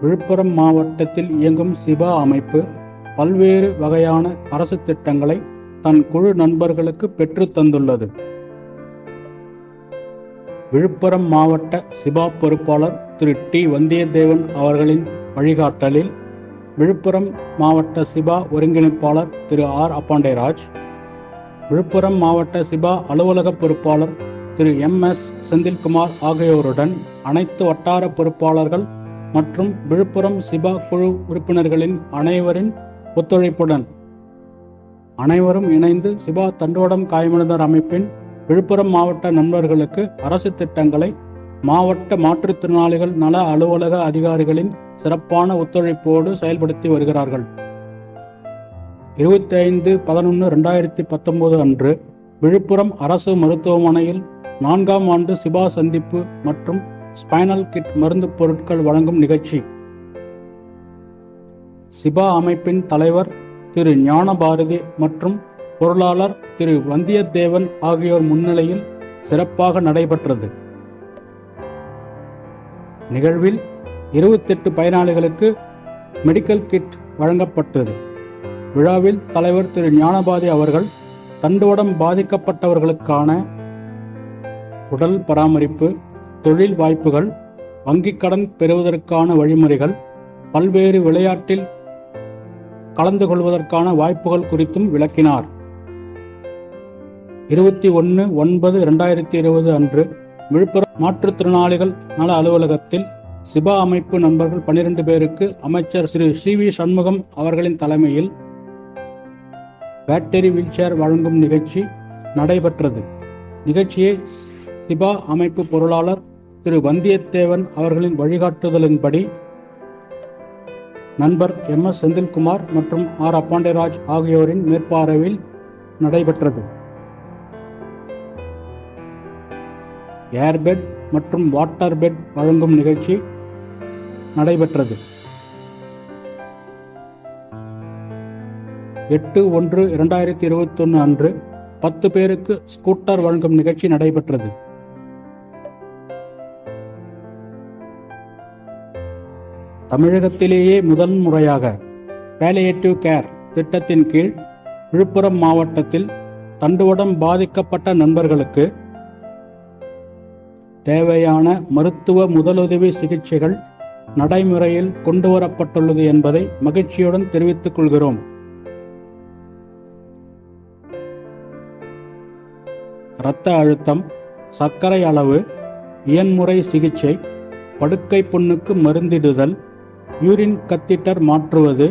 விழுப்புரம் மாவட்டத்தில் இயங்கும் சிபா அமைப்பு பல்வேறு வகையான அரசு திட்டங்களை தன் குழு நண்பர்களுக்கு பெற்று தந்துள்ளது. விழுப்புரம் மாவட்ட சிபா பொறுப்பாளர் திரு டி. வந்தியத்தேவன் அவர்களின் வழிகாட்டலில் விழுப்புரம் மாவட்ட சிபா ஒருங்கிணைப்பாளர் திரு ஆர். அப்பாண்டேராஜ் விழுப்புரம் மாவட்ட சிபா அலுவலக பொறுப்பாளர் திரு எம் எஸ் செந்தில்குமார் ஆகியோருடன் அனைத்து வட்டார பொறுப்பாளர்கள் மற்றும் விழுப்புரம் சிபா குழு உறுப்பினர்களின் அனைவரின் ஒத்துழைப்புடன் அனைவரும் இணைந்து சிபா தண்டோடம் காயமடைந்தார் அமைப்பின் விழுப்புரம் மாவட்ட நண்பர்களுக்கு அரசு திட்டங்களை மாவட்ட மாற்றுத்திறனாளிகள் நல அலுவலக அதிகாரிகளின் சிறப்பான ஒத்துழைப்போடு செயல்படுத்தி வருகிறார்கள். இருபத்தி ஐந்து பதினொன்று ரெண்டாயிரத்தி பத்தொன்பது அன்று விழுப்புரம் அரசு மருத்துவமனையில் நான்காம் ஆண்டு சிபா சந்திப்பு மற்றும் ஸ்பைனல் கிட் மருந்து பொருட்கள் வழங்கும் நிகழ்ச்சி. சிபா அமைப்பின் தலைவர் திரு ஞானபாரதி மற்றும் பொருளாளர் திரு வந்தியத்தேவன் ஆகியோர் முன்னிலையில் சிறப்பாக நடைபெற்றது. நிகழ்வில் இருபத்தெட்டு பயனாளிகளுக்கு மெடிக்கல் கிட் வழங்கப்பட்டது. விழாவில் தலைவர் திரு ஞானபாதி அவர்கள் தண்டுவடம் பாதிக்கப்பட்டவர்களுக்கான உடல் பராமரிப்பு தொழில் வாய்ப்புகள் வங்கிக் கடன் பெறுவதற்கான வழிமுறைகள் பல்வேறு விளையாட்டில் கலந்து கொள்வதற்கான வாய்ப்புகள் குறித்தும் விளக்கினார். இருபத்தி ஒன்று ஒன்பது இரண்டாயிரத்தி இருபது அன்று விழுப்புரம் மாற்றுத்திறனாளிகள் நல அலுவலகத்தில் சிபா அமைப்பு நண்பர்கள் பன்னிரண்டு பேருக்கு அமைச்சர் ஸ்ரீ சி வி சண்முகம் அவர்களின் தலைமையில் பேட்டரி வீல்சேர் வழங்கும் நிகழ்ச்சி நடைபெற்றது. நிகழ்ச்சியை சிபா அமைப்பு பொருளாளர் திரு வந்தியத்தேவன் அவர்களின் வழிகாட்டுதலின்படி நண்பர் எம் எஸ் செந்தில்குமார் மற்றும் ஆர் அப்பாண்டேராஜ் ஆகியோரின் மேற்பார்வையில் நடைபெற்றது. ஏர்பெட் மற்றும் வாட்டர் பெட் வழங்கும் நிகழ்ச்சி நடைபெற்றது. எட்டு ஒன்று இரண்டாயிரத்தி இருபத்தி ஒன்று அன்று பத்து பேருக்கு ஸ்கூட்டர் வழங்கும் நிகழ்ச்சி நடைபெற்றது. தமிழகத்திலேயே முதல் முறையாக பேலியேட்டிவ் கேர் திட்டத்தின் கீழ் விழுப்புரம் மாவட்டத்தில் தண்டுவடம் பாதிக்கப்பட்ட நண்பர்களுக்கு தேவையான மருத்துவ முதலுதவி சிகிச்சைகள் நடைமுறையில் கொண்டு வரப்பட்டுள்ளது என்பதை மகிழ்ச்சியுடன் தெரிவித்துக் கொள்கிறோம். இரத்த அழுத்தம் சர்க்கரை அளவு இயன்முறை சிகிச்சை படுக்கை புண்ணுக்கு மருந்திடுதல் யூரின் கத்திட்டர் மாற்றுவது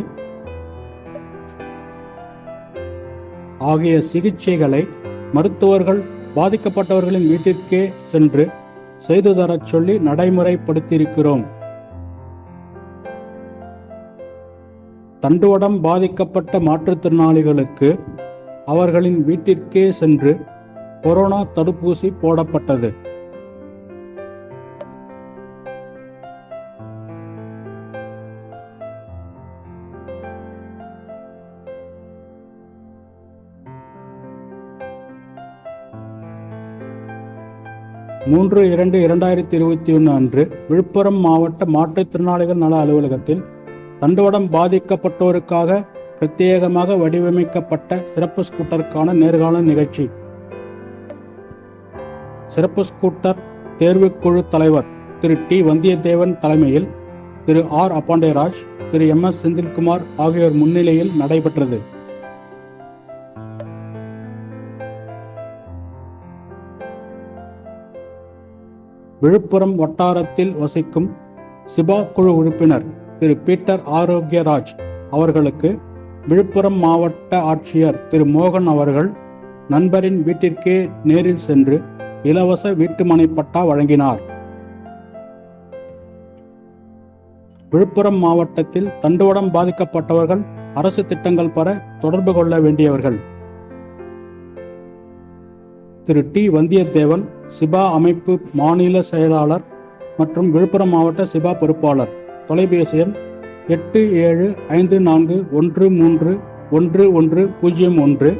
ஆகிய சிகிச்சைகளை மருத்துவர்கள் பாதிக்கப்பட்டவர்களின் வீட்டிற்கே சென்று செய்து தரச் சொல்லி நடைமுறைப்படுத்தியிருக்கிறோம். தண்டுவடம் பாதிக்கப்பட்ட மாற்றுத்திறனாளிகளுக்கு அவர்களின் வீட்டிற்கே சென்று கொரோனா தடுப்பூசி போடப்பட்டது. மூன்று இரண்டு இரண்டாயிரத்தி இருபத்தி ஒன்று அன்று விழுப்புரம் மாவட்ட மாற்றுத்திறனாளிகள் நல அலுவலகத்தில் தண்டுவடம் பாதிக்கப்பட்டோருக்காக பிரத்யேகமாக வடிவமைக்கப்பட்ட சிறப்பு ஸ்கூட்டருக்கான நேர்காணல் நிகழ்ச்சி. சிறப்பு ஸ்கூட்டர் தேர்வுக்குழு தலைவர் திரு டி. வந்தியத்தேவன் தலைமையில் Thiru. R. Appanderaj Thiru. M. S. Senthilkumar ஆகியோர் முன்னிலையில் நடைபெற்றது. விழுப்புரம் வட்டாரத்தில் வசிக்கும் சிபா குழு உறுப்பினர் திரு. பீட்டர் ஆரோக்கியராஜ் அவர்களுக்கு விழுப்புரம் மாவட்ட ஆட்சியர் திரு. மோகன் அவர்கள் நண்பரின் வீட்டிற்கே நேரில் சென்று இலவச வீட்டுமனை பட்டா வழங்கினார். விழுப்புரம் மாவட்டத்தில் தண்டுவடம் பாதிக்கப்பட்டவர்கள் அரசு திட்டங்கள் பெற தொடர்பு கொள்ள வேண்டியவர்கள். திரு. டி. வந்தியத்தேவன் சிபா அமைப்பு மாநில செயலாளர் மற்றும் விழுப்புரம் மாவட்ட சிபா பொறுப்பாளர். தொலைபேசி எண் எட்டு ஏழு ஐந்து நான்கு ஒன்று மூன்று ஒன்று ஒன்று பூஜ்ஜியம் ஒன்று.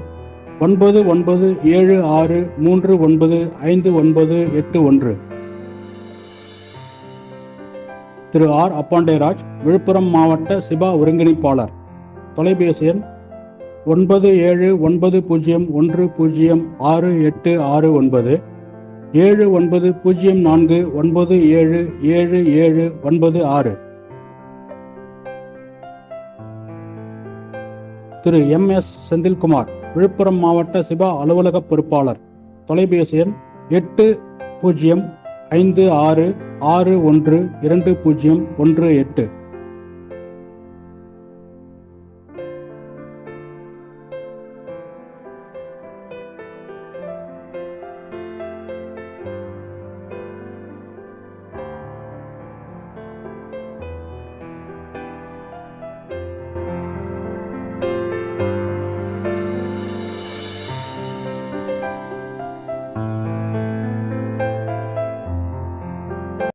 ஒன்பது ஒன்பது ஏழு ஆறு மூன்று ஒன்பது ஐந்து ஒன்பது எட்டு ஒன்று. திரு ஆர் அப்பாண்டேராஜ் விழுப்புரம் மாவட்ட சிபா ஒருங்கிணைப்பாளர். தொலைபேசி எண் ஒன்பது ஏழு ஒன்பது பூஜ்ஜியம் ஒன்று பூஜ்ஜியம் ஆறு எட்டு ஆறு ஒன்பது ஏழு ஒன்பது பூஜ்ஜியம் நான்கு ஒன்பது ஏழு ஏழு ஏழு ஒன்பது ஆறு. திரு எம் எஸ் செந்தில்குமார் விழுப்புரம் மாவட்ட சிபா அலுவலக பொறுப்பாளர். தொலைபேசி எண் எட்டு பூஜ்ஜியம் ஐந்து ஆறு ஆறு ஒன்று இரண்டு பூஜ்ஜியம் ஒன்று எட்டு.